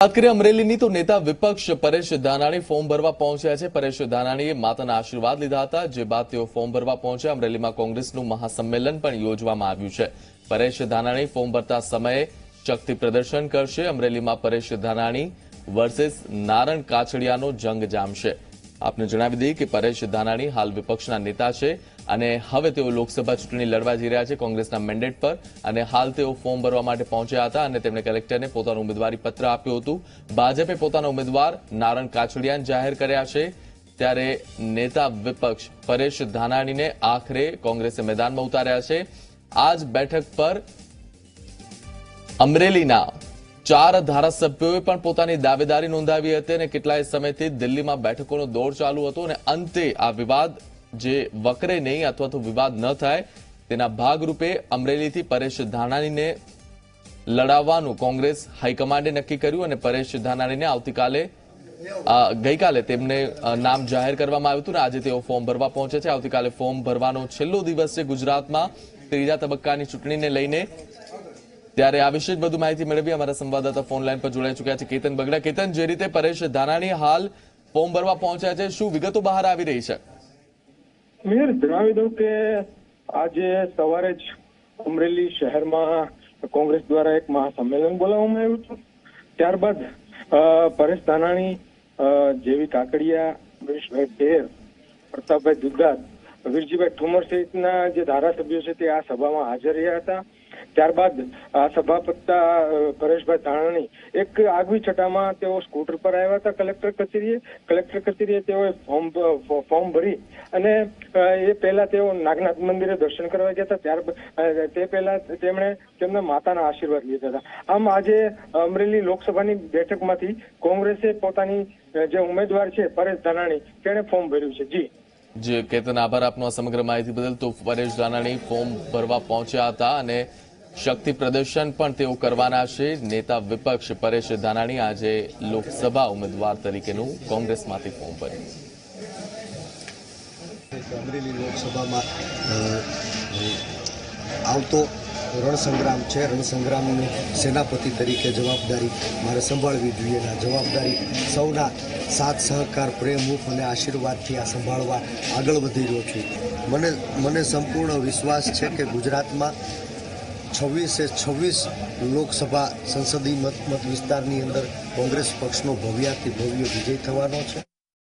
વાત અમરેલીની તો નેતા વિપક્ષ પરેશ ધાનાણી ફોર્મ ભરવા પહોંચ્યા છે. પરેશ ધાનાણીએ માતાના આશીર્વાદ લીધા હતા, જે બાદ તેઓ ફોર્મ ભરવા પહોંચ્યા. અમરેલીમાં કોંગ્રેસનું મહાસંમેલન પણ યોજવામાં આવ્યું છે. પરેશ ધાનાણી ફોર્મ ભરતા સમયે શક્તિ પ્રદર્શન કરશે. અમરેલીમાં પરેશ ધાનાણી વર્સેસ નારણ કાછડિયાનો જંગ જામશે. આપને જણાવી દઈએ કે પરેશ ધાનાણી હાલ વિપક્ષના નેતા છે અને હવે તેઓ લોકસભા ચૂંટણી લડવા જઈ રહ્યા છે કોંગ્રેસના મેન્ડેટ પર અને હાલ તેઓ ફોર્મ ભરવા માટે પહોંચ્યા હતા અને તેમણે કલેક્ટરને પોતાનું ઉમેદવારી પત્ર આપ્યું હતું. ભાજપે પોતાના ઉમેદવાર નારણ કાછડિયાને જાહેર કર્યા છે. ત્યારે નેતા વિપક્ષ પરેશ ધાનાણીને આખરે કોંગ્રેસે મેદાનમાં ઉતાર્યા છે. આ જ બેઠક પર અમરેલીના ચાર ધારાસભ્યોએ પણ પોતાની દાવેદારી નોંધાવી હતી અને કેટલાય સમયથી દિલ્હીમાં બેઠકોનો દોર ચાલુ હતો અને અંતે આ વિવાદ જે વકરે નહીં અથવા તો વિવાદ ન થાય, તેના ભાગરૂપે અમરેલીથી પરેશ ધાનાણીને લડાવવાનું કોંગ્રેસ હાઈકમાન્ડે નક્કી કર્યું અને પરેશ ધાનાણીને આવતીકાલે ગઈકાલે તેમને નામ જાહેર કરવામાં આવ્યું હતું આજે તેઓ ફોર્મ ભરવા પહોંચે છે. આવતીકાલે ફોર્મ ભરવાનો છેલ્લો દિવસ છે ગુજરાતમાં. ત્રીજા તબક્કાની ચૂંટણીને લઈને ત્યારે આ વિશે વધુ માહિતી મેળવી અમારા સંવાદદાતા ફોન લાઈન પર જોડાઈ ચુક્યા છે કેતન બગડા. કેતન, જે રીતે પરેશ ધાનાણી હાલ ફોર્મ ભરવા પહોંચ્યા છે, શું વિગતો બહાર આવી રહી છે? મેયર, જણાવી દઉં કે આજે સવારે જ અમરેલી શહેરમાં કોંગ્રેસ દ્વારા એક મહાસંમેલન બોલાવવામાં આવ્યું હતું. ત્યારબાદ પરેશ ધાનાણી જેવી કાકડિયા મહેશભાઈ ઢેર પ્રતાપભાઈ દુધાત વીરજીભાઈ ઠુમર સહિતના જે ધારાસભ્યો છે તે આ સભામાં હાજર રહ્યા હતા. ત્યારબાદ આ સભાપતિ પરેશભાઈ ધાનાણી એક આગવી છટામાં તેઓ સ્કૂટર પર આવ્યા હતા કલેક્ટર કચેરીએ. કલેક્ટર કચેરીએ તેઓએ ફોર્મ ફોર્મ ભરી અને એ પહેલા તેઓ નાગનાથ મંદિરે દર્શન કરવા ગયા હતા. ત્યારબાદ તે પહેલા તેમણે તેમના માતાના આશીર્વાદ લીધા હતા. આમ આજે અમરેલી લોકસભાની બેઠકમાંથી કોંગ્રેસે પોતાની જે ઉમેદવાર છે, પરેશ ધાનાણી, તેણે ફોર્મ ભર્યું છે. જી. જે, કેતન, આભાર આપનો સમગ્ર માહિતી બદલ. તો પરેશ ધાનાણી ફોર્મ ભરવા પહોંચ્યા હતા અને શક્તિ પ્રદર્શન પણ તેઓ કરવાના છે. નેતા વિપક્ષ પરેશ ધાનાણી આજે લોકસભા ઉમેદવાર તરીકેનું કોંગ્રેસમાંથી ફોર્મ ભર્યું. અમરેલી લોકસભામાં આવતો રણસંગ્રામ છે. રણસંગ્રામની સેનાપતિ તરીકે જવાબદારી મારે સંભાળવી જોઈએ જવાબદારી સૌના સાથ, સહકાર, પ્રેમ હૂફ અને આશીર્વાદથી આ સંભાળવા આગળ વધી રહ્યો છું. મને મને સંપૂર્ણ વિશ્વાસ છે કે ગુજરાતમાં છવ્વીસે છવ્વીસ લોકસભા સંસદીય મત મત વિસ્તારની અંદર કોંગ્રેસ પક્ષનો ભવ્યાથી ભવ્ય વિજય થવાનો છે.